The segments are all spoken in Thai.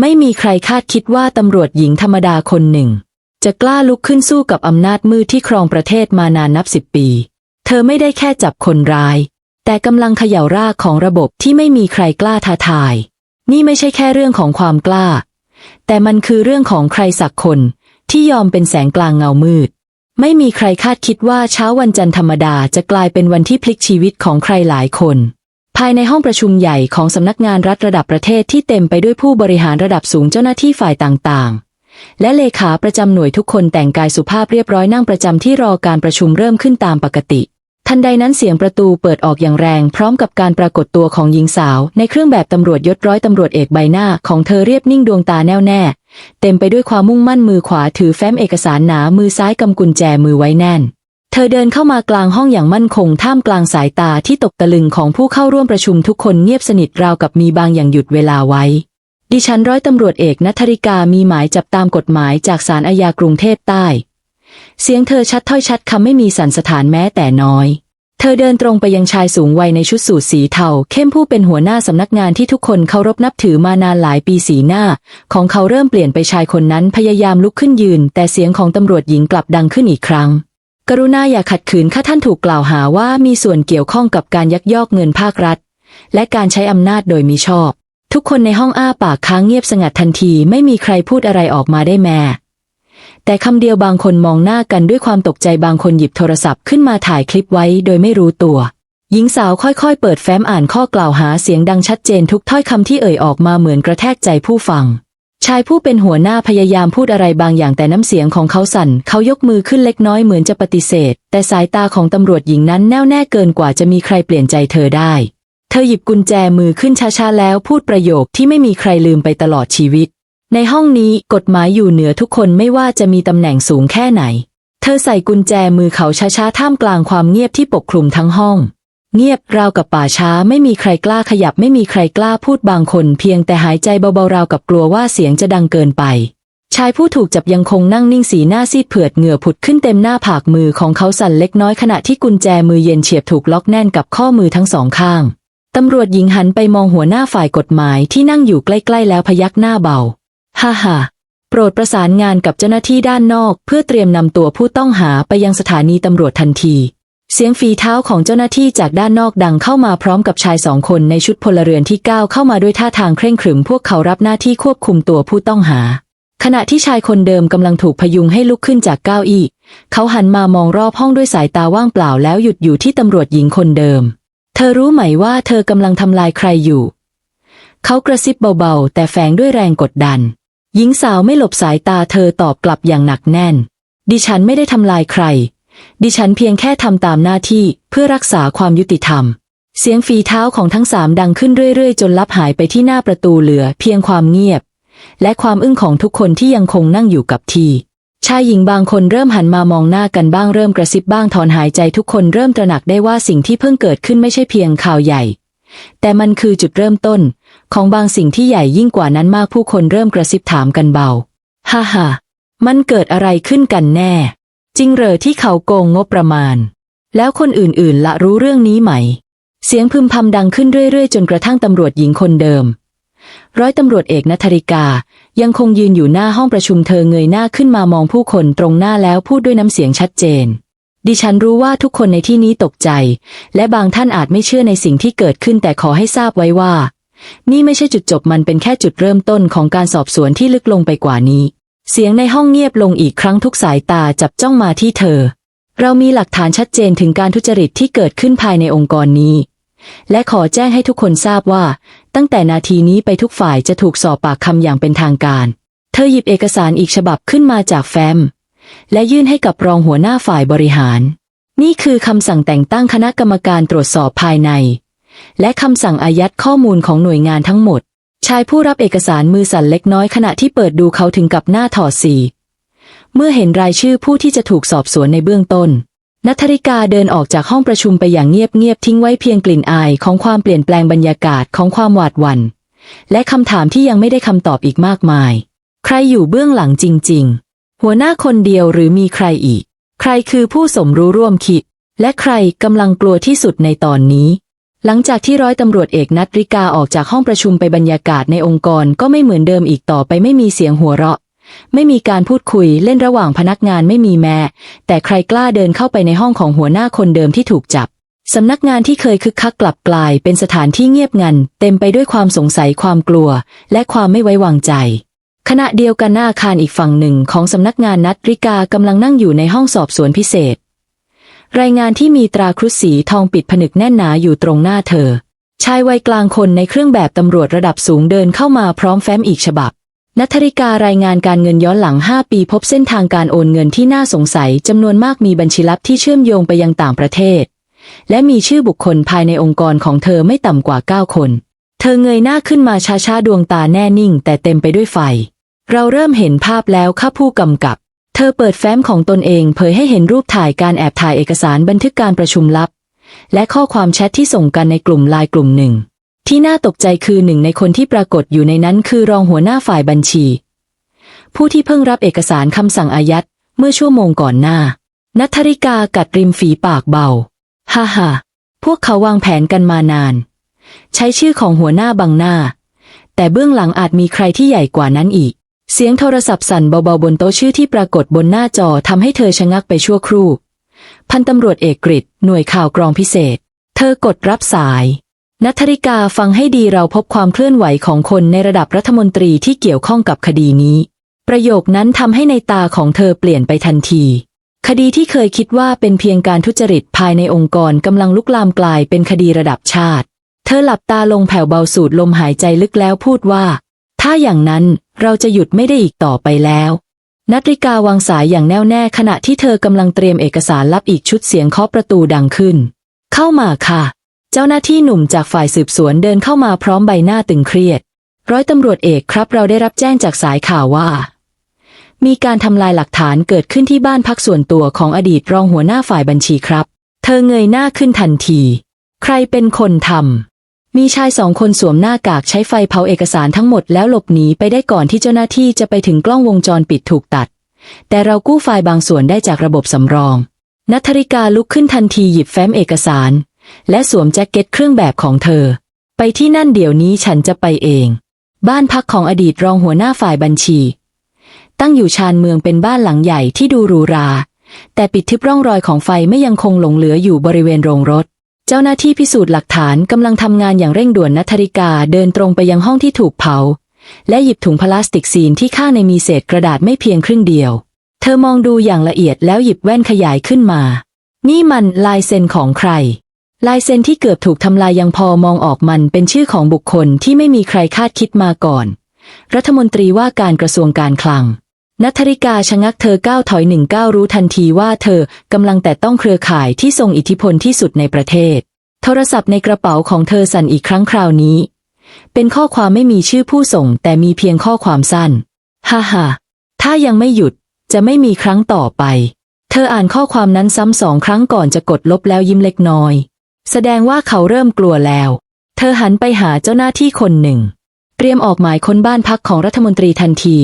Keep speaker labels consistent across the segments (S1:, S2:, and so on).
S1: ไม่มีใครคาดคิดว่าตำรวจหญิงธรรมดาคนหนึ่ง จะกล้าลุกขึ้นสู้กับอำนาจมืดที่ครองประเทศมานานนับสิบปี เธอไม่ได้แค่จับคนร้าย แต่กำลังเขย่ารากของระบบที่ไม่มีใครกล้าท้าทาย นี่ไม่ใช่แค่เรื่องของความกล้า แต่มันคือเรื่องของใครสักคนที่ยอมเป็นแสงกลางเงามืด ไม่มีใครคาดคิดว่าเช้าวันจันทร์ธรรมดาจะกลายเป็นวันที่พลิกชีวิตของใครหลายคน ภายในห้องประชุมใหญ่ของสำนักงานรัฐระดับประเทศที่เต็มไปด้วยผู้บริหารระดับสูงเจ้าหน้าที่ฝ่ายต่างๆ และเลขาประจำหน่วยทุกคนแต่งกายสุภาพเรียบร้อยนั่งประจำที่รอการประชุมเริ่มขึ้นตามปกติ ทันใดนั้นเสียงประตูเปิดออกอย่างแรง พร้อมกับการปรากฏตัวของหญิงสาว ในเครื่องแบบตำรวจยศร้อยตำรวจเอกใบหน้าของเธอเรียบนิ่งดวงตาแน่วแน่ เต็มไปด้วยความมุ่งมั่นมือขวาถือแฟ้มเอกสารหนามือซ้ายกำกุญแจมือไว้แน่น ธอเดินเข้ามากลางห้องอย่างมั่นคงท่ามกลางสายตาที่ตกตะลึงของผู้เข้าร่วมประชุมทุกคนเงียบสนิทราวกับมีบางอย่างหยุดเวลาไว้ ดิฉันร้อยตำรวจเอกนัทริกามีหมายจับตามกฎหมายจากศาลอาญากรุงเทพใต้ เสียงเธอชัดถ้อยชัดคำไม่มีสันสถานแม้แต่น้อย เธอเดินตรงไปยังชายสูงวัยในชุดสูทสีเทาเข้มผู้เป็นหัวหน้าสำนักงานที่ทุกคนเคารพนับถือมานานหลายปีสีหน้า ของเขาเริ่มเปลี่ยนไปชายคนนั้นพยายามลุกขึ้นยืน แต่เสียงของตำรวจหญิงกลับดังขึ้นอีกครั้ง กรุณาอย่าขัดขืนข้าท่านถูกกล่าวหาว่ามีส่วนเกี่ยวข้องกับการยักยอกเงินภาครัฐ และการใช้อำนาจโดยมิชอบ ทุกคนในห้องอ้าปากค้างเงียบสงัดทันทีไม่มีใครพูดอะไรออกมาได้แม้แต่คำเดียวบางคนมองหน้ากันด้วยความตกใจบางคนหยิบโทรศัพท์ขึ้นมาถ่ายคลิปไว้โดยไม่รู้ตัว หญิงสาวค่อยๆ เปิดแฟ้มอ่านข้อกล่าวหาเสียงดังชัดเจนทุกถ้อยคำที่เอ่ยออกมาเหมือนกระแทกใจผู้ฟัง ชายผู้เป็นหัวหน้าพยายามพูดอะไรบางอย่างแต่น้ำเสียงของเขาสั่น เขายกมือขึ้นเล็กน้อยเหมือนจะปฏิเสธ แต่สายตาของตำรวจหญิงนั้นแน่วแน่เกินกว่าจะมีใครเปลี่ยนใจเธอได้ เธอหยิบกุญแจมือขึ้นช้าๆแล้วพูดประโยคที่ไม่มีใครลืมไปตลอดชีวิต ในห้องนี้กฎหมายอยู่เหนือทุกคนไม่ว่าจะมีตำแหน่งสูงแค่ไหน เธอใส่กุญแจมือเขาช้าๆท่ามกลางความเงียบที่ปกคลุมทั้งห้อง เงียบราวกับป่าช้าไม่มีใครกล้าขยับไม่มีใครกล้าพูดบางคนเพียงแต่หายใจเบาๆราวกับกลัวว่าเสียงจะดังเกินไป ชายผู้ถูกจับยังคงนั่งนิ่งสีหน้าซีดเผือดเหงื่อผุดขึ้นเต็มหน้าผากมือของเขาสั่นเล็กน้อยขณะที่กุญแจมือเย็นเฉียบถูกล็อกแน่นกับข้อมือทั้งสองข้างตำรวจหญิงหันไปมองหัวหน้าฝ่ายกฎหมายที่นั่งอยู่ใกล้ๆแล้วพยักหน้าเบา ฮ่าฮ่าโปรดประสานงานกับเจ้าหน้าที่ด้านนอก เพื่อเตรียมนำตัวผู้ต้องหาไปยังสถานีตำรวจทันที เสียงฝีเท้าของเจ้าหน้าที่จากด้านนอกดังเข้ามาพร้อมกับชายสองคนในชุดพลเรือนที่ก้าวเข้ามาด้วยท่าทางเคร่งขรึม พวกเขารับหน้าที่ควบคุมตัวผู้ต้องหา ขณะที่ชายคนเดิมกำลังถูกพยุงให้ลุกขึ้นจากเก้าอี้ เขาหันมามองรอบห้องด้วยสายตาว่างเปล่าแล้วหยุดอยู่ที่ตำรวจหญิงคนเดิม เธอรู้ไหมว่าเธอกำลังทำลายใครอยู่ เขากระซิบเบาๆ แต่แฝงด้วยแรงกดดัน หญิงสาวไม่หลบสายตาเธอตอบกลับอย่างหนักแน่น ดิฉันไม่ได้ทำลายใคร ดิฉันเพียงแค่ทำตามหน้าที่เพื่อรักษาความยุติธรรม เสียงฝีเท้าของทั้งสามดังขึ้นเรื่อยๆ จนลับหายไปที่หน้าประตูเหลือเพียงความเงียบ และความอึ้งของทุกคนที่ยังคงนั่งอยู่กับที่ ชายหญิงบางคนเริ่มหันมามองหน้ากันบ้างเริ่มกระซิบบ้างถอนหายใจทุกคนเริ่มตระหนักได้ว่าสิ่งที่เพิ่งเกิดขึ้นไม่ใช่เพียงข่าวใหญ่ แต่มันคือจุดเริ่มต้น ของบางสิ่งที่ใหญ่ยิ่งกว่านั้นมากผู้คนเริ่มกระซิบถามกันเบา ฮ่าฮ่ามันเกิดอะไรขึ้นกันแน่ จริงเหรอที่เขาโกงงบประมาณ แล้วคนอื่นๆละรู้เรื่องนี้ไหม เสียงพึมพำดังขึ้นเรื่อยๆ จนกระทั่งตำรวจหญิงคนเดิม ร้อยตำรวจเอกนัทริกายังคงยืนอยู่หน้าห้องประชุมเธอเงยหน้าขึ้นมามองผู้คนตรงหน้าแล้วพูดด้วยน้ำเสียงชัดเจน ดิฉันรู้ว่าทุกคนในที่นี้ตกใจ และบางท่านอาจไม่เชื่อในสิ่งที่เกิดขึ้นแต่ขอให้ทราบไว้ว่า นี่ไม่ใช่จุดจบมันเป็นแค่จุดเริ่มต้นของการสอบสวนที่ลึกลงไปกว่านี้ เสียงในห้องเงียบลงอีกครั้งทุกสายตาจับจ้องมาที่เธอ เรามีหลักฐานชัดเจนถึงการทุจริตที่เกิดขึ้นภายในองค์กรนี้ และขอแจ้งให้ทุกคนทราบว่า ตั้งแต่นาทีนี้ไปทุกฝ่ายจะถูกสอบปากคำอย่างเป็นทางการ เธอหยิบเอกสารอีกฉบับขึ้นมาจากแฟ้มและยื่นให้กับรองหัวหน้าฝ่ายบริหาร นี่คือคำสั่งแต่งตั้งคณะกรรมการตรวจสอบภายใน และคำสั่งอายัดข้อมูลของหน่วยงานทั้งหมด ชายผู้รับเอกสารมือสั่นเล็กน้อยขณะที่เปิดดูเขาถึงกับหน้าถอดสีเมื่อเห็นรายชื่อผู้ที่จะถูกสอบสวนในเบื้องต้นนัทธริกาเดินออกจากห้องประชุมไปอย่างเงียบๆทิ้งไว้เพียงกลิ่นอายของความเปลี่ยนแปลงบรรยากาศของความหวาดหวัน่น และคำถามที่ยังไม่ได้คำตอบอีกมากมาย ใครอยู่เบื้องหลังจริง ๆ หัวหน้าคนเดียวหรือมีใครอีก ใครคือผู้สมรู้ร่วมคิด และใครกำลังกลัวที่สุดในตอนนี้ หลังจากที่ร้อยตำรวจเอกนัทริกาออกจากห้องประชุมไปบรรยากาศในองค์กรก็ไม่เหมือนเดิมอีกต่อไปไม่มีเสียงหัวเราะ ไม่มีการพูดคุยเล่นระหว่างพนักงานไม่มีแม้ แต่ใครกล้าเดินเข้าไปในห้องของหัวหน้าคนเดิมที่ถูกจับสำนักงานที่เคยคึกคักกลับกลายเป็นสถานที่เงียบงัน เต็มไปด้วยความสงสัยความกลัว และความไม่ไว้วางใจ ขณะเดียวกันหน้าอาคารอีกฝั่งหนึ่งของสำนักงานนัดริกากำลังนั่งอยู่ในห้องสอบสวนพิเศษ รายงานที่มีตราครุฑสีทองปิดผนึกแน่นหนาอยู่ตรงหน้าเธอ ชายวัยกลางคนในเครื่องแบบตำรวจระดับสูงเดินเข้ามาพร้อมแฟ้มอีกฉบับ นัทธริการายงานการเงินย้อนหลัง 5 ปีพบเส้นทางการโอนเงินที่น่าสงสัยจำนวนมากมีบัญชีลับที่เชื่อมโยงไปยังต่างประเทศ และมีชื่อบุคคลภายในองค์กรของเธอไม่ต่ำกว่า 9 คน เธอเงยหน้าขึ้นมาช้าๆดวงตาแน่นิ่ง แต่เต็มไปด้วยไฟ เราเริ่มเห็นภาพแล้วข้าผู้กำกับ เธอเปิดแฟ้มของตนเองเผยให้เห็นรูปถ่ายการแอบถ่ายเอกสารบันทึกการประชุมลับ และข้อความแชทที่ส่งกันในกลุ่มไลน์กลุ่มหนึ่ง ที่น่าตกใจคือหนึ่งในคนที่ปรากฏอยู่ในนั้นคือรองหัวหน้าฝ่ายบัญชี ผู้ที่เพิ่งรับเอกสารคำสั่งอายัดเมื่อชั่วโมงก่อนหน้า นัทธริกากัดริมฝีปากเบา ฮ่าฮ่าพวกเขาวางแผนกันมานาน ใช้ชื่อของหัวหน้าบังหน้า แต่เบื้องหลังอาจมีใครที่ใหญ่กว่านั้นอีก เสียงโทรศัพท์สั่นเบาๆบนโต๊ะชื่อที่ปรากฏบนหน้าจอทำให้เธอชะงักไปชั่วครู่ พันตำรวจเอกกฤษหน่วยข่าวกรองพิเศษ เธอกดรับสายนัทธริกาฟังให้ดีเราพบความเคลื่อนไหวของคนในระดับรัฐมนตรีที่เกี่ยวข้องกับคดีนี้ ประโยคนั้นทำให้ในตาของเธอเปลี่ยนไปทันที คดีที่เคยคิดว่าเป็นเพียงการทุจริตภายในองค์กรกำลังลุกลามกลายเป็นคดีระดับชาติ เธอหลับตาลงแผ่วเบาสูดลมหายใจลึกแล้วพูดว่า ถ้าอย่างนั้นเราจะหยุดไม่ได้อีกต่อไปแล้วนัตริกาวางสายอย่างแน่วแน่ขณะที่เธอกำลังเตรียมเอกสารลับอีกชุดเสียงเคาะประตูดังขึ้น เข้ามาค่ะ เจ้าหน้าที่หนุ่มจากฝ่ายสืบสวนเดินเข้ามาพร้อมใบหน้าตึงเครียด ร้อยตำรวจเอกครับเราได้รับแจ้งจากสายข่าวว่า มีการทำลายหลักฐานเกิดขึ้นที่บ้านพักส่วนตัวของอดีตรองหัวหน้าฝ่ายบัญชีครับ เธอเงยหน้าขึ้นทันที ใครเป็นคนทำ มีชายสองคนสวมหน้ากากใช้ไฟเผาเอกสารทั้งหมดแล้วหลบหนีไปได้ก่อนที่เจ้าหน้าที่จะไปถึงกล้องวงจรปิดถูกตัด แต่เรากู้ไฟล์บางส่วนได้จากระบบสำรอง นัทริกาลุกขึ้นทันทีหยิบแฟ้มเอกสาร และสวมแจ็คเก็ตเครื่องแบบของเธอ ไปที่นั่นเดี๋ยวนี้ฉันจะไปเอง บ้านพักของอดีตรองหัวหน้าฝ่ายบัญชี ตั้งอยู่ชานเมืองเป็นบ้านหลังใหญ่ที่ดูหรูหราแต่ปิดทึบร่องรอยของไฟไม่ยังคงหลงเหลืออยู่บริเวณโรงรถ เจ้าหน้าที่พิสูจน์หลักฐานกำลังทำงานอย่างเร่งด่วนนัทธริกาเดินตรงไปยังห้องที่ถูกเผา และหยิบถุงพลาสติกซีนที่ข้างในมีเศษกระดาษไม่เพียงครึ่งเดียว เธอมองดูอย่างละเอียดแล้วหยิบแว่นขยายขึ้นมา นี่มันลายเซ็นของใคร ลายเซ็นที่เกือบถูกทำลายยังพอมองออกมันเป็นชื่อของบุคคลที่ไม่มีใครคาดคิดมาก่อน รัฐมนตรีว่าการกระทรวงการคลัง นัทริกาชะงักเธอก้าวถอยหนึ่งก้าวรู้ทันทีว่าเธอกำลังแต่ต้องเครือข่ายที่ทรงอิทธิพลที่สุดในประเทศ โทรศัพท์ในกระเป๋าของเธอสั่นอีกครั้งคราวนี้ เป็นข้อความไม่มีชื่อผู้ส่ง แต่มีเพียงข้อความสั้น ฮ่าฮ่าถ้ายังไม่หยุดจะไม่มีครั้งต่อไป เธออ่านข้อความนั้นซ้ำสองครั้งก่อนจะกดลบแล้วยิ้มเล็กน้อย แสดงว่าเขาเริ่มกลัวแล้ว เธอหันไปหาเจ้าหน้าที่คนหนึ่ง เตรียมออกหมายค้นบ้านพักของรัฐมนตรีทันที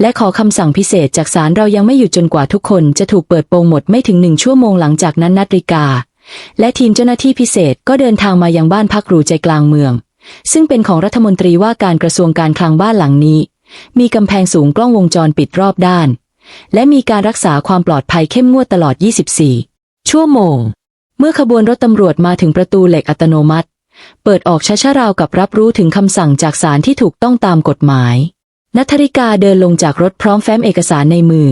S1: และขอคำสั่งพิเศษจากศาลเรายังไม่หยุดจนกว่าทุกคนจะถูกเปิดโปงหมดไม่ถึงหนึ่งชั่วโมงหลังจากนั้นนัตริกา และทีมเจ้าหน้าที่พิเศษก็เดินทางมายังบ้านพักหรูใจกลางเมือง ซึ่งเป็นของรัฐมนตรีว่าการกระทรวงการคลังบ้านหลังนี้ มีกำแพงสูงกล้องวงจรปิดรอบด้าน และมีการรักษาความปลอดภัยเข้มงวดตลอด 24 ชั่วโมง เมื่อขบวนรถตำรวจมาถึงประตูเหล็กอัตโนมัติ เปิดออกช้าๆราวกับรับรู้ถึงคำสั่งจากศาลที่ถูกต้องตามกฎหมาย นัทริกาเดินลงจากรถพร้อมแฟ้มเอกสารในมือ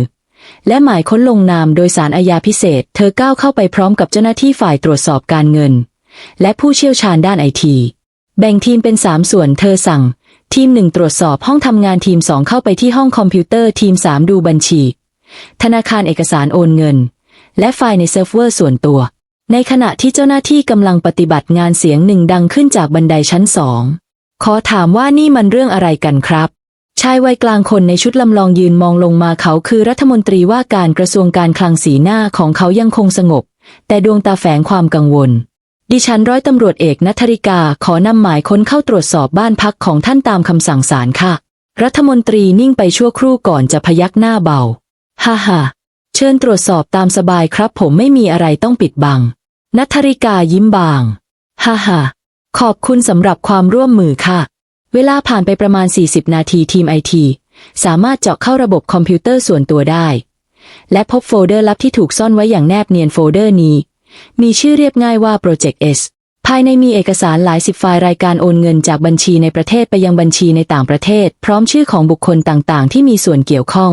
S1: และหมายค้นลงนามโดยสารอาญาพิเศษ เธอก้าวเข้าไปพร้อมกับเจ้าหน้าที่ฝ่ายตรวจสอบการเงิน และผู้เชี่ยวชาญด้านไอที แบ่งทีมเป็นสามส่วนเธอสั่ง ทีมหนึ่งตรวจสอบห้องทำงานทีมสองเข้าไปที่ห้องคอมพิวเตอร์ทีมสามดูบัญชี ธนาคารเอกสารโอนเงิน และไฟล์ในเซิร์ฟเวอร์ส่วนตัว ในขณะที่เจ้าหน้าที่กำลังปฏิบัติงานเสียงหนึ่งดังขึ้นจากบันไดชั้นสองขอถามว่านี่มันเรื่องอะไรกันครับ ชายวัยกลางคนในชุดลำลองยืนมองลงมาเขาคือรัฐมนตรีว่าการกระทรวงการคลังสีหน้าของเขายังคงสงบ แต่ดวงตาแฝงความกังวล ดิฉันร้อยตำรวจเอกนัทริกาขอนำหมายค้นเข้าตรวจสอบบ้านพักของท่านตามคำสั่งศาลค่ะ รัฐมนตรีนิ่งไปชั่วครู่ก่อนจะพยักหน้าเบา ฮ่าฮ่าเชิญตรวจสอบตามสบายครับผมไม่มีอะไรต้องปิดบัง นัทริกายิ้มบาง ฮ่าฮ่าขอบคุณสำหรับความร่วมมือค่ะ เวลาผ่านไปประมาณ 40 นาทีทีมไอทีสามารถเจาะเข้าระบบคอมพิวเตอร์ส่วนตัวได้ และพบโฟลเดอร์ลับที่ถูกซ่อนไว้อย่างแนบเนียนโฟลเดอร์นี้ มีชื่อเรียบง่ายว่า Project S ภายในมีเอกสารหลายสิบไฟล์รายการโอนเงินจากบัญชีในประเทศไปยังบัญชีในต่างประเทศ พร้อมชื่อของบุคคลต่างๆ ที่มีส่วนเกี่ยวข้อง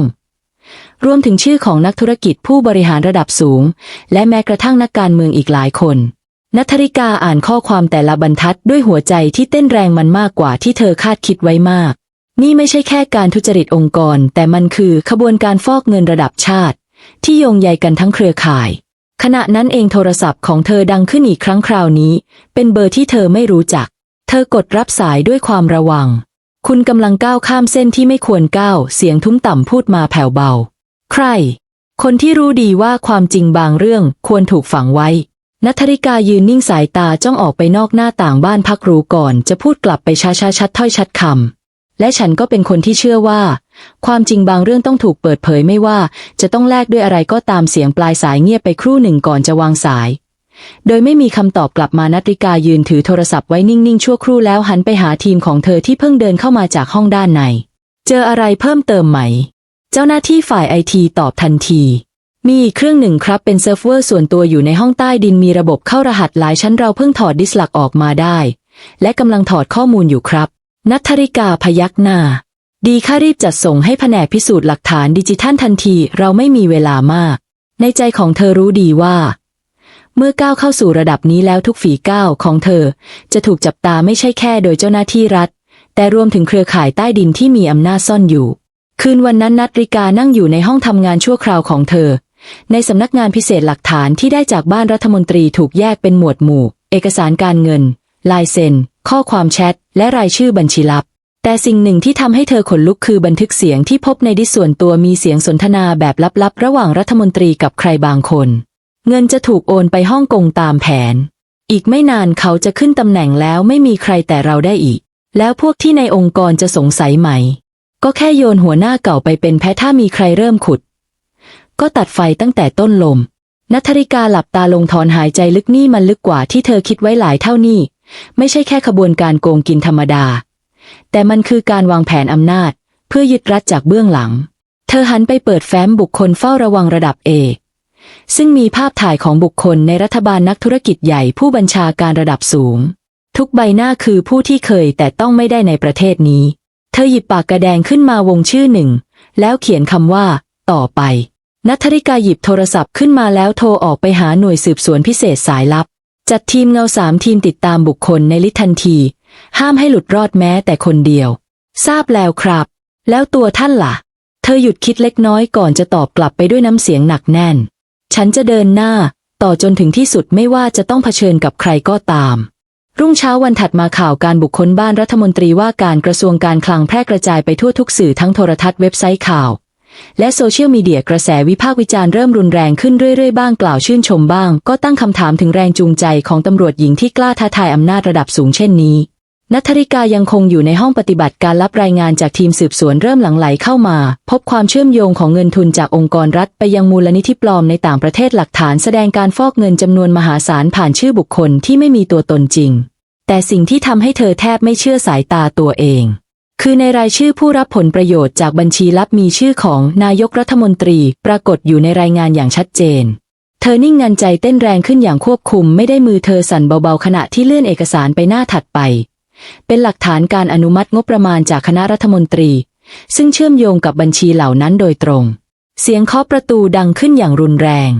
S1: รวมถึงชื่อของนักธุรกิจผู้บริหารระดับสูง และแม้กระทั่งนักการเมืองอีกหลายคน นัทริกาอ่านข้อความแต่ละบรรทัดด้วยหัวใจที่เต้นแรงมันมากกว่าที่เธอคาดคิดไว้มาก นี่ไม่ใช่แค่การทุจริตองค์กร แต่มันคือขบวนการฟอกเงินระดับชาติ ที่โยงใยกันทั้งเครือข่าย ขณะนั้นเองโทรศัพท์ของเธอดังขึ้นอีกครั้งคราวนี้ เป็นเบอร์ที่เธอไม่รู้จัก เธอกดรับสายด้วยความระวัง คุณกำลังก้าวข้ามเส้นที่ไม่ควรก้าวเสียงทุ้มต่ำพูดมาแผ่วเบา ใคร คนที่รู้ดีว่าความจริงบางเรื่องควรถูกฝังไว้ นัทริกายืนนิ่งสายตาจ้องออกไปนอกหน้าต่างบ้านพักรู้ก่อน จะพูดกลับไปช้าๆชัดถ้อยชัดคำและฉันก็เป็นคนที่เชื่อว่า ความจริงบางเรื่องต้องถูกเปิดเผยไม่ว่า จะต้องแลกด้วยอะไรก็ตามเสียงปลายสายเงียบไปครู่หนึ่งก่อนจะวางสาย โดยไม่มีคำตอบกลับมานัทริกายืนถือโทรศัพท์ไว้นิ่งๆชั่วครู่แล้วหันไปหาทีมของเธอที่เพิ่งเดินเข้ามาจากห้องด้านใน เจออะไรเพิ่มเติมไหม เจ้าหน้าที่ฝ่ายไอทีตอบทันที มีอีกเครื่องหนึ่งครับเป็นเซิร์ฟเวอร์ส่วนตัวอยู่ในห้องใต้ดินมีระบบเข้ารหัสหลายชั้นเราเพิ่งถอดดิสลักออกมาได้ และกำลังถอดข้อมูลอยู่ครับ นัทธริกาพยักหน้า ดีค่ารีบจัดส่งให้แผนกพิสูจน์หลักฐานดิจิทัลทันทีเราไม่มีเวลามาก ในใจของเธอรู้ดีว่า เมื่อก้าวเข้าสู่ระดับนี้แล้วทุกฝีก้าวของเธอ จะถูกจับตาไม่ใช่แค่โดยเจ้าหน้าที่รัฐ แต่รวมถึงเครือข่ายใต้ดินที่มีอำนาจซ่อนอยู่ คืนวันนั้นนัทริกานั่งอยู่ในห้องทำงานชั่วคราวของเธอ ในสำนักงานพิเศษหลักฐานที่ได้จากบ้านรัฐมนตรีถูกแยกเป็นหมวดหมู่ เอกสารการเงิน ลายเซ็น ข้อความแชท และรายชื่อบัญชีลับ แต่สิ่งหนึ่งที่ทำให้เธอขนลุกคือบันทึกเสียงที่พบในดิสส่วนตัวมีเสียงสนทนาแบบลับๆ ระหว่างรัฐมนตรีกับใครบางคน เงินจะถูกโอนไปฮ่องกงตามแผน อีกไม่นานเขาจะขึ้นตำแหน่งแล้วไม่มีใครแต่เราได้อีก แล้วพวกที่ในองค์กรจะสงสัยไหม ก็แค่โยนหัวหน้าเก่าไปเป็นแพ้ถ้ามีใครเริ่มขุด ก็ตัดไฟตั้งแต่ต้นลมนัทริกาหลับตาลงถอนหายใจลึกนี่มันลึกกว่าที่เธอคิดไว้หลายเท่านี้ไม่ใช่แค่ขบวนการโกงกินธรรมดา แต่มันคือการวางแผนอำนาจ เพื่อยึดรัฐจากเบื้องหลัง เธอหันไปเปิดแฟ้มบุคคลเฝ้าระวังระดับเอกซึ่งมีภาพถ่ายของบุคคลในรัฐบาลนักธุรกิจใหญ่ผู้บัญชาการระดับสูง ทุกใบหน้าคือผู้ที่เคยแต่ต้องไม่ได้ในประเทศนี้ เธอหยิบปากกระแดงขึ้นมาวงชื่อหนึ่ง แล้วเขียนคำว่า ต่อไป นัทธริกาหยิบโทรศัพท์ขึ้นมาแล้วโทรออกไปหาหน่วยสืบสวนพิเศษสายลับ จัดทีมเงาสามทีมติดตามบุคคลในลิทันที ห้ามให้หลุดรอดแม้แต่คนเดียว ทราบแล้วครับ แล้วตัวท่านล่ะ เธอหยุดคิดเล็กน้อยก่อนจะตอบกลับไปด้วยน้ำเสียงหนักแน่น ฉันจะเดินหน้า ต่อจนถึงที่สุดไม่ว่าจะต้องเผชิญกับใครก็ตาม รุ่งเช้าวันถัดมาข่าวการบุคคลบ้านรัฐมนตรีว่าการกระทรวงการคลังแพร่กระจายไปทั่วทุกสื่อทั้งโทรทัศน์เว็บไซต์ข่าว และโซเชียลมีเดียกระแสวิพากษ์วิจารณ์เริ่มรุนแรงขึ้นเรื่อยๆ บ้างกล่าวชื่นชมบ้าง ก็ตั้งคำถามถึงแรงจูงใจของตำรวจหญิงที่กล้าท้าทายอำนาจระดับสูงเช่นนี้นัทธริกายังคงอยู่ในห้องปฏิบัติการรับรายงานจากทีมสืบสวนเริ่มหลังไหลเข้ามา พบความเชื่อมโยงของเงินทุนจากองค์กรรัฐไปยังมูลนิธิปลอมในต่างประเทศหลักฐานแสดงการฟอกเงินจำนวนมหาศาลผ่านชื่อบุคคลที่ไม่มีตัวตนจริง แต่สิ่งที่ทำให้เธอแทบไม่เชื่อสายตาตัวเอง คือในรายชื่อผู้รับผลประโยชน์จากบัญชีลับมีชื่อของนายกรัฐมนตรีปรากฏอยู่ในรายงานอย่างชัดเจน เธอนิ่งงันใจเต้นแรงขึ้นอย่างควบคุม ไม่ได้มือเธอสั่นเบาๆขณะที่เลื่อนเอกสารไปหน้าถัดไป เป็นหลักฐานการอนุมัติงบประมาณจากคณะรัฐมนตรี ซึ่งเชื่อมโยงกับบัญชีเหล่านั้นโดยตรง เสียงเคาะประตูดังขึ้นอย่างรุนแรง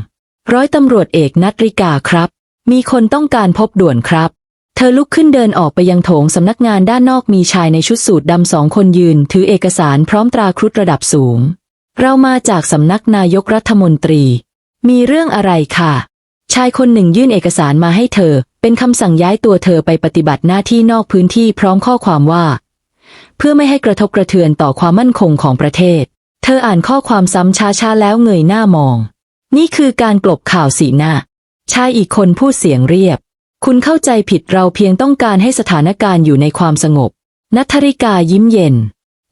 S1: ร้อยตำรวจเอกนัทริกาครับ มีคนต้องการพบด่วนครับ เธอลุกขึ้นเดินออกไปยังโถงสำนักงานด้านนอกมีชายในชุดสูทดำสองคนยืน ถือเอกสารพร้อมตราครุฑระดับสูง เรามาจากสำนักนายกรัฐมนตรี มีเรื่องอะไรค่ะ ชายคนหนึ่งยื่นเอกสารมาให้เธอ เป็นคำสั่งย้ายตัวเธอไปปฏิบัติหน้าที่นอกพื้นที่พร้อมข้อความว่า เพื่อไม่ให้กระทบกระเทือนต่อความมั่นคงของประเทศ เธออ่านข้อความซ้ำช้าๆแล้วเงยหน้ามอง นี่คือการกลบข่าวสีหน้าชายอีกคนพูดเสียงเรียบ คุณเข้าใจผิดเราเพียงต้องการให้สถานการณ์อยู่ในความสงบ นัทธริกายิ้มเย็น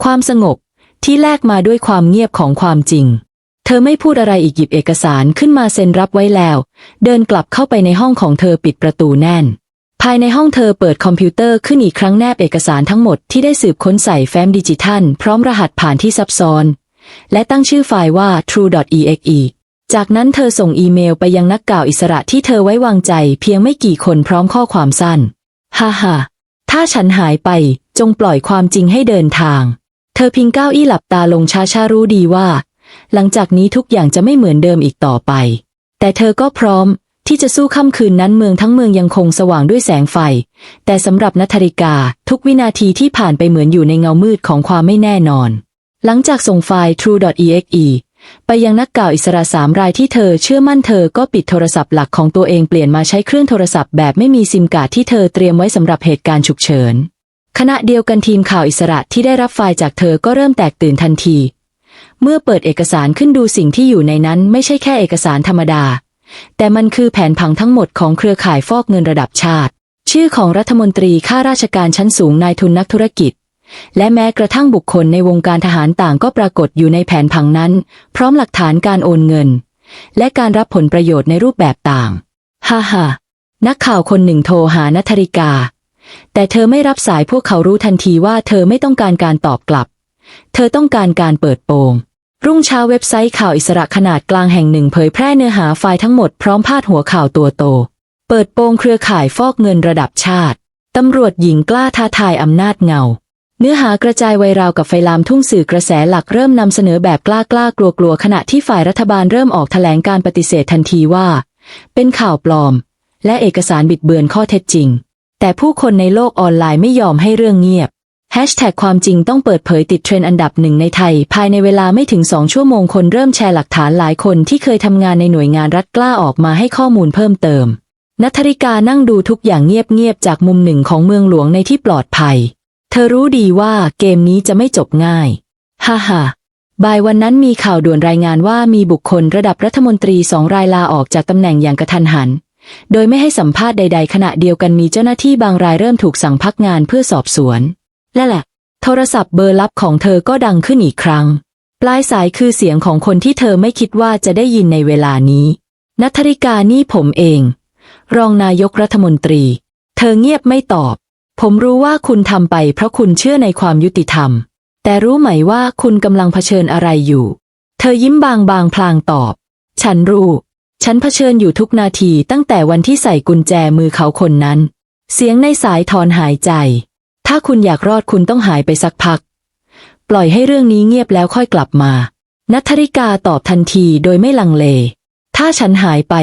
S1: ความสงบที่แลกมาด้วยความเงียบของความจริง เธอไม่พูดอะไรอีกหยิบเอกสารขึ้นมาเซ็นรับไว้แล้ว เดินกลับเข้าไปในห้องของเธอปิดประตูแน่น ภายในห้องเธอเปิดคอมพิวเตอร์ขึ้นอีกครั้งแนบเอกสารทั้งหมดที่ได้สืบค้นใส่แฟ้มดิจิทัล พร้อมรหัสผ่านที่ซับซ้อน และตั้งชื่อไฟล์ว่า true.exe จากนั้นเธอส่งอีเมลไปยังนักกล่าวอิสระที่เธอไว้วางใจเพียงไม่กี่คนพร้อมข้อความสั้น ฮ่าฮ่าถ้าฉันหายไปจงปล่อยความจริงให้เดินทาง เธอพิงเก้าอี้หลับตาลงช้าชารู้ดีว่า หลังจากนี้ทุกอย่างจะไม่เหมือนเดิมอีกต่อไป แต่เธอก็พร้อมที่จะสู้ค่ำคืนนั้นเมืองทั้งเมืองยังคงสว่างด้วยแสงไฟ แต่สำหรับนัทริกาทุกวินาทีที่ผ่านไปเหมือนอยู่ในเงามืดของความไม่แน่นอน หลังจากส่งไฟล์ true.exe ไปยังนักกล่าวอิสระสามรายที่เธอเชื่อมั่นเธอก็ปิดโทรศัพท์หลักของตัวเองเปลี่ยนมาใช้เครื่องโทรศัพท์แบบไม่มีซิมการ์ดที่เธอเตรียมไว้สำหรับเหตุการณ์ฉุกเฉิน ขณะเดียวกันทีมข่าวอิสระที่ได้รับไฟล์จากเธอก็เริ่มแตกตื่นทันที เมื่อเปิดเอกสารขึ้นดูสิ่งที่อยู่ในนั้นไม่ใช่แค่เอกสารธรรมดา แต่มันคือแผนผังทั้งหมดของเครือข่ายฟอกเงินระดับชาติ ชื่อของรัฐมนตรีข้าราชการชั้นสูงนายทุนนักธุรกิจ และแม้กระทั่งบุคคลในวงการทหารต่างก็ปรากฏอยู่ในแผนผังนั้น พร้อมหลักฐานการโอนเงิน และการรับผลประโยชน์ในรูปแบบต่าง ฮ่าฮ่านักข่าวคนหนึ่งโทรหานัทริกา แต่เธอไม่รับสายพวกเขารู้ทันทีว่าเธอไม่ต้องการการตอบกลับ เธอต้องการการเปิดโปงรุ่งเช้าเว็บไซต์ข่าวอิสระขนาดกลางแห่งหนึ่งเผยแพร่เนื้อหาไฟล์ทั้งหมดพร้อมพาดหัวข่าวตัวโต เปิดโปงเครือข่ายฟอกเงินระดับชาติ ตำรวจหญิงกล้าท้าทายอำนาจเงา เนื้อหากระจายไวราวกับไฟลามทุ่งสื่อกระแสหลักเริ่มนำเสนอแบบกล้ากล้ากลัวกลัวๆขณะที่ฝ่ายรัฐบาลเริ่มออกแถลงการปฏิเสธทันทีว่า เป็นข่าวปลอม และเอกสารบิดเบือนข้อเท็จจริง แต่ผู้คนในโลกออนไลน์ไม่ยอมให้เรื่องเงียบแฮชแท็กความจริงต้องเปิดเผยติดเทรนด์อันดับหนึ่งในไทย ภายในเวลาไม่ถึงสองชั่วโมงคนเริ่มแชร์หลักฐานหลายคนที่เคยทำงานในหน่วยงานรัฐกล้าออกมาให้ข้อมูลเพิ่มเติมนัทริกานั่งดูทุกอย่างเงียบๆจากมุมหนึ่งของเมืองหลวงในที่ปลอดภัย เธอรู้ดีว่าเกมนี้จะไม่จบง่าย ฮ่าฮ่าบ่ายวันนั้นมีข่าวด่วนรายงานว่ามีบุคคลระดับรัฐมนตรีสองรายลาออกจากตำแหน่งอย่างกระทันหัน โดยไม่ให้สัมภาษณ์ใด ๆ ขณะเดียวกันมีเจ้าหน้าที่บางรายเริ่มถูกสั่งพักงานเพื่อสอบสวน และแหละ โทรศัพท์เบอร์ลับของเธอก็ดังขึ้นอีกครั้ง ปลายสายคือเสียงของคนที่เธอไม่คิดว่าจะได้ยินในเวลานี้ นัทธริกานี่ผมเอง รองนายกรัฐมนตรี เธอเงียบไม่ตอบ ผมรู้ว่าคุณทำไปเพราะคุณเชื่อในความยุติธรรม แต่รู้ไหมว่าคุณกำลังเผชิญอะไรอยู่ เธอยิ้มบางบางๆพลางตอบ ฉันรู้ ฉันเผชิญอยู่ทุกนาทีตั้งแต่วันที่ใส่กุญแจมือเขาคนนั้น เสียงในสายถอนหายใจ ถ้าคุณอยากรอดคุณต้องหายไปสักพัก ปล่อยให้เรื่องนี้เงียบแล้วค่อยกลับมา นัทธริกาตอบทันทีโดยไม่ลังเล ถ้าฉันหายไป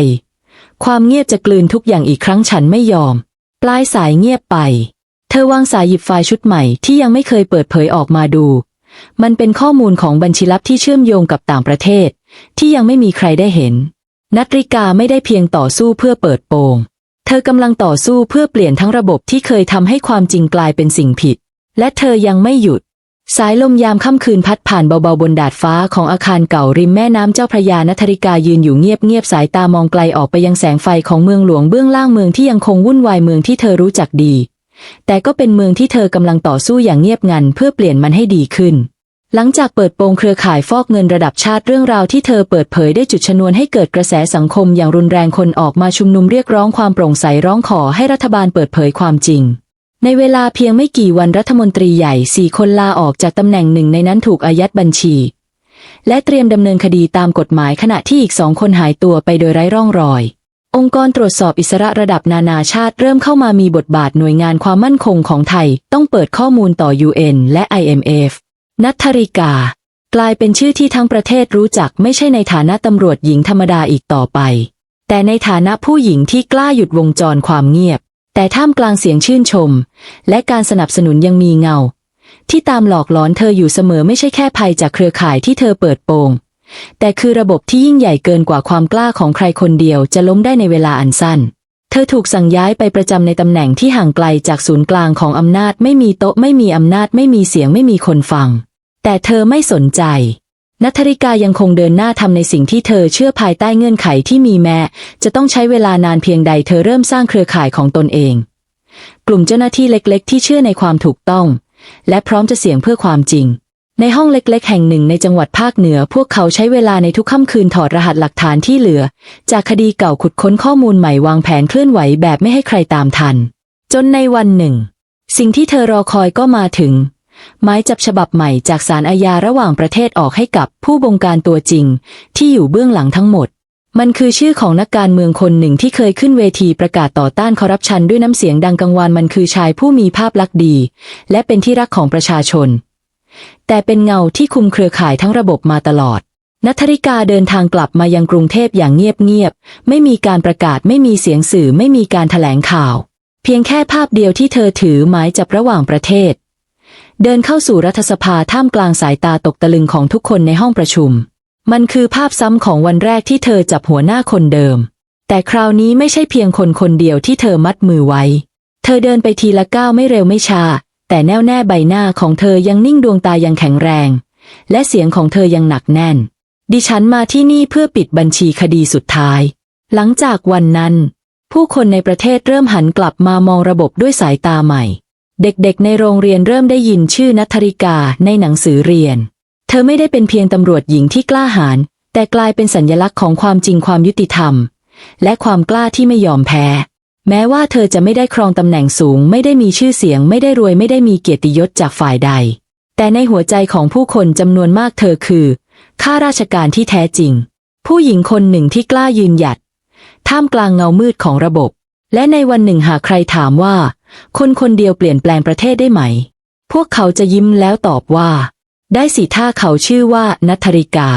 S1: ความเงียบจะกลืนทุกอย่างอีกครั้งฉันไม่ยอม ปลายสายเงียบไป เธอวางสายหยิบไฟล์ชุดใหม่ที่ยังไม่เคยเปิดเผยออกมาดู มันเป็นข้อมูลของบัญชีลับที่เชื่อมโยงกับต่างประเทศ ที่ยังไม่มีใครได้เห็น นัทริกาไม่ได้เพียงต่อสู้เพื่อเปิดโปง เธอกำลังต่อสู้เพื่อเปลี่ยนทั้งระบบที่เคยทำให้ความจริงกลายเป็นสิ่งผิด และเธอยังไม่หยุด สายลมยามค่ำคืนพัดผ่านเบาๆบนดาดฟ้าของอาคารเก่าริมแม่น้ำเจ้าพระยานัทริกายืนอยู่เงียบๆสายตามองไกลออกไปยังแสงไฟของเมืองหลวงเบื้องล่างเมืองที่ยังคงวุ่นวายเมืองที่เธอรู้จักดี แต่ก็เป็นเมืองที่เธอกำลังต่อสู้อย่างเงียบงันเพื่อเปลี่ยนมันให้ดีขึ้น หลังจากเปิดโปงเครือข่ายฟอกเงินระดับชาติเรื่องราวที่เธอเปิดเผยได้จุดชนวนให้เกิดกระแสสังคมอย่างรุนแรงคนออกมาชุมนุมเรียกร้องความโปร่งใสร้องขอให้รัฐบาลเปิดเผยความจริงในเวลาเพียงไม่กี่วันรัฐมนตรีใหญ่สี่คนลาออกจากตำแหน่งหนึ่งในนั้นถูกอายัดบัญชี และเตรียมดำเนินคดีตามกฎหมายขณะที่อีกสองคนหายตัวไปโดยไร้ร่องรอย องค์กรตรวจสอบอิสระระดับนานาชาติเริ่มเข้ามามีบทบาทหน่วยงานความมั่นคงของไทย ต้องเปิดข้อมูลต่อ UN และ IMF นัทธริกา กลายเป็นชื่อที่ทั้งประเทศรู้จักไม่ใช่ในฐานะตำรวจหญิงธรรมดาอีกต่อไป แต่ในฐานะผู้หญิงที่กล้าหยุดวงจรความเงียบ แต่ท่ามกลางเสียงชื่นชม และการสนับสนุนยังมีเงา ที่ตามหลอกหลอนเธออยู่เสมอไม่ใช่แค่ภัยจากเครือข่ายที่เธอเปิดโปง แต่คือระบบที่ยิ่งใหญ่เกินกว่าความกล้าของใครคนเดียวจะล้มได้ในเวลาอันสั้น เธอถูกสั่งย้ายไปประจำในตำแหน่งที่ห่างไกลจากศูนย์กลางของอำนาจไม่มีโต๊ะไม่มีอำนาจไม่มีเสียงไม่มีคนฟัง แต่เธอไม่สนใจนัทริกายังคงเดินหน้าทำในสิ่งที่เธอเชื่อภายใต้เงื่อนไขที่มีแม้ จะต้องใช้เวลานานเพียงใดเธอเริ่มสร้างเครือข่ายของตนเอง กลุ่มเจ้าหน้าที่เล็ก ๆ ที่เชื่อในความถูกต้อง และพร้อมจะเสี่ยงเพื่อความจริง ในห้องเล็ก ๆ แห่งหนึ่งในจังหวัดภาคเหนือ พวกเขาใช้เวลาในทุกค่ำคืนถอดรหัสหลักฐานที่เหลือ จากคดีเก่าขุดค้นข้อมูลใหม่วางแผนเคลื่อนไหวแบบไม่ให้ใครตามทัน จนในวันหนึ่ง สิ่งที่เธอรอคอยก็มาถึง หมายจับฉบับใหม่จากศาลอาญาระหว่างประเทศออกให้กับผู้บงการตัวจริง ที่อยู่เบื้องหลังทั้งหมด มันคือชื่อของนักการเมืองคนหนึ่งที่เคยขึ้นเวทีประกาศต่อต้านคอร์รัปชันด้วยน้ำเสียงดังกังวานมันคือชายผู้มีภาพลักษณ์ดี และเป็นที่รักของประชาชน แต่เป็นเงาที่คุมเครือข่ายทั้งระบบมาตลอดนัทธริกาเดินทางกลับมายังกรุงเทพอย่างเงียบๆ ไม่มีการประกาศไม่มีเสียงสื่อไม่มีการแถลงข่าว เพียงแค่ภาพเดียวที่เธอถือหมายจับระหว่างประเทศ เดินเข้าสู่รัฐสภาท่ามกลางสายตาตกตะลึงของทุกคนในห้องประชุม มันคือภาพซ้ำของวันแรกที่เธอจับหัวหน้าคนเดิม แต่คราวนี้ไม่ใช่เพียงคนคนเดียวที่เธอมัดมือไว้ เธอเดินไปทีละก้าวไม่เร็วไม่ช้า แต่แน่วแน่ใบหน้าของเธอยังนิ่งดวงตายังแข็งแรง และเสียงของเธอยังหนักแน่น ดิฉันมาที่นี่เพื่อปิดบัญชีคดีสุดท้าย หลังจากวันนั้น ผู้คนในประเทศเริ่มหันกลับมามองระบบด้วยสายตาใหม่ เด็กๆ ในโรงเรียนเริ่มได้ยินชื่อนัทธริกาในหนังสือเรียน เธอไม่ได้เป็นเพียงตำรวจหญิงที่กล้าหาญแต่กลายเป็นสัญลักษณ์ของความจริงความยุติธรรม และความกล้าที่ไม่ยอมแพ้ แม้ว่าเธอจะไม่ได้ครองตำแหน่งสูง ไม่ได้มีชื่อเสียง ไม่ได้รวยไม่ได้มีเกียรติยศจากฝ่ายใด แต่ในหัวใจของผู้คนจำนวนมากเธอคือข้าราชการที่แท้จริง ผู้หญิงคนหนึ่งที่กล้ายืนหยัด ท่ามกลางเงามืดของระบบ และในวันหนึ่งหากใครถามว่า คนคนเดียวเปลี่ยนแปลงประเทศได้ไหม พวกเขาจะยิ้มแล้วตอบว่า ได้สิถ้าเขาชื่อว่านัทริกา